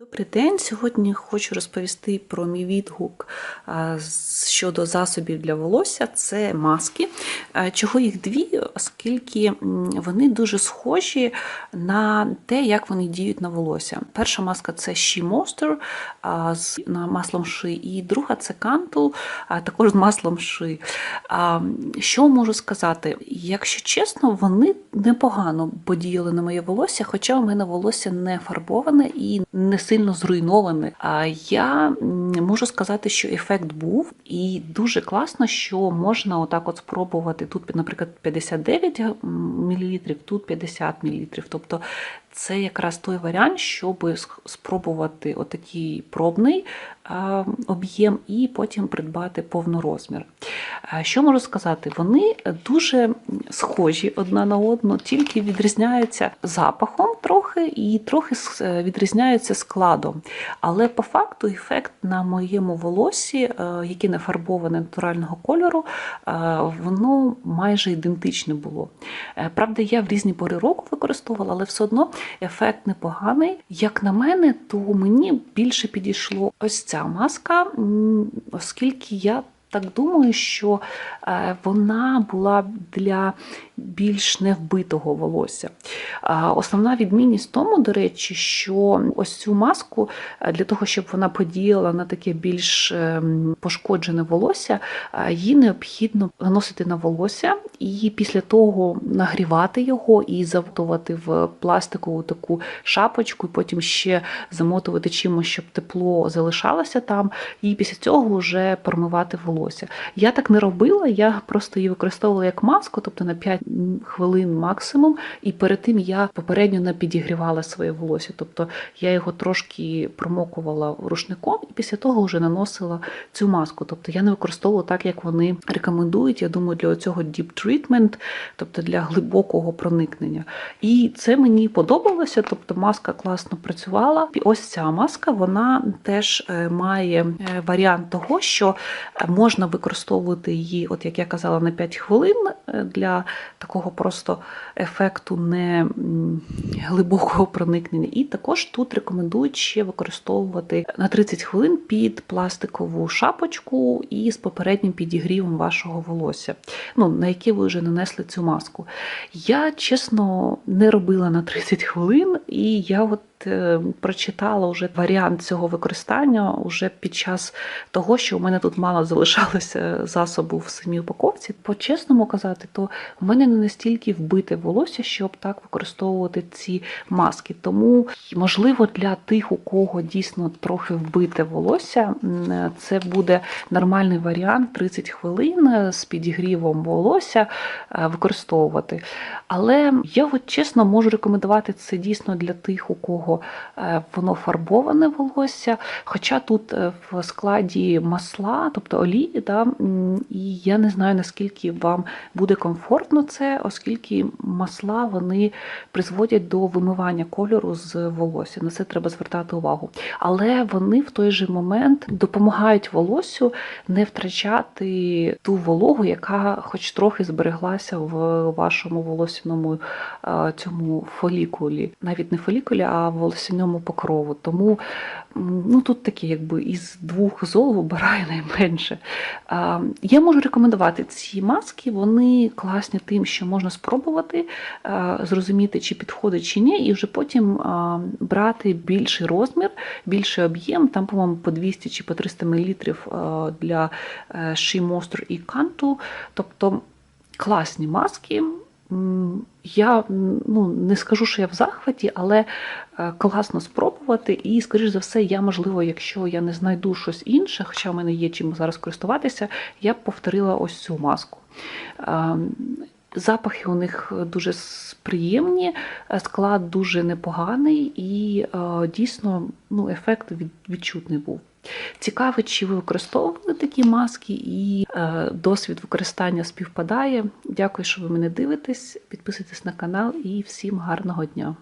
Добрий день. Сьогодні хочу розповісти про мій відгук щодо засобів для волосся. Це маски. Чого їх дві, оскільки вони дуже схожі на те, як вони діють на волосся. Перша маска це She Monster з маслом ши, і друга це Cantul, також з маслом ши. Що можу сказати? Якщо чесно, вони непогано подіяли на моє волосся, хоча у мене волосся не фарбоване і не сильно зруйноване. А я можу сказати, що ефект був, і дуже класно, що можна отак от спробувати. Тут, наприклад, 59 мл, тут 50 мл. Тобто це якраз той варіант, щоб спробувати отакий пробний об'єм і потім придбати повнорозмір. Що можу сказати? Вони дуже схожі одна на одну, тільки відрізняються запахом трохи і трохи е, відрізняються складом. Але по факту ефект на моєму волосі, е, яке не фарбоване натурального кольору, е, воно майже ідентичне було. Правда, я в різні пори року використовувала, але все одно ефект непоганий. Як на мене, то мені більше підійшло ось ця маска, оскільки я так думаю, що вона була для більш невбитого волосся. Основна відмінність в тому, до речі, що ось цю маску е, для того, щоб вона подіяла на таке більш ем, пошкоджене волосся, е, її необхідно наносити на волосся і після того нагрівати його і замотувати в пластикову таку шапочку, і потім ще замотувати чимось, щоб тепло залишалося там, і після цього вже промивати волосся. Я так не робила, я просто її використовувала як маску, тобто на 5 хвилин максимум, і перед тим я попередньо не підігрівала своє волосся. Тобто я його трошки промокувала рушником і після того вже наносила цю маску. Тобто я не використовувала так, як вони рекомендують. Я думаю, для цього deep treatment, тобто для глибокого проникнення. І це мені подобалося, тобто маска класно працювала. І ось ця маска вона теж е, має е, варіант того, що е, можна використовувати її, от як я казала, на 5 хвилин для такого просто ефекту не глибокого проникнення. І також тут рекомендують ще використовувати на 30 хвилин під пластикову шапочку і з попереднім підігрівом вашого волосся, ну, на яке ви вже нанесли цю маску. Я чесно не робила на 30 хвилин, і я от прочитала вже варіант цього використання уже під час того, що у мене тут мало залишалося засобу в самій упаковці. По-чесному казати, то в мене не настільки вбите волосся, щоб так використовувати ці маски. Тому, можливо, для тих, у кого дійсно трохи вбите волосся, це буде нормальний варіант 30 хвилин е, з підігрівом волосся е, використовувати. Але я от чесно можу рекомендувати це дійсно для тих, у кого е, воно фарбоване волосся. Хоча тут е, в складі масла, тобто олії, да, і я не знаю наскільки вам буде комфортно це, оскільки масла вони призводять до вимивання кольору з волосся. На це треба звертати увагу. Але вони в той же момент допомагають волоссю не втрачати ту вологу, яка хоч трохи збереглася в вашому волоссяному е, цьому фолікулі, навіть не фолікулі, а волоссяному покрову. Тому ну тут таке, якби із двох зол вибираю найменше. Я можу рекомендувати ці маски, вони класні тим, що можна спробувати е, зрозуміти, чи підходить чи ні, і вже потім брати більший розмір, більший об'єм, там, по-моєму, по 200 чи по 300 мл для е, She Monster і Cantu. Тобто класні маски. Я ну, не скажу, що я в захваті, але е, класно спробувати. І, скоріш за все, я, можливо, якщо я не знайду щось інше, хоча в мене є чим зараз користуватися, я б повторила ось цю маску. Ем, Запахи у них дуже приємні, е, склад дуже непоганий і е, дійсно ну, ефект відчутний був. Цікаво, чи ви використовували такі маски і е, досвід використання співпадає. Дякую, що ви мене дивитесь. Підписуйтесь на канал і всім гарного дня.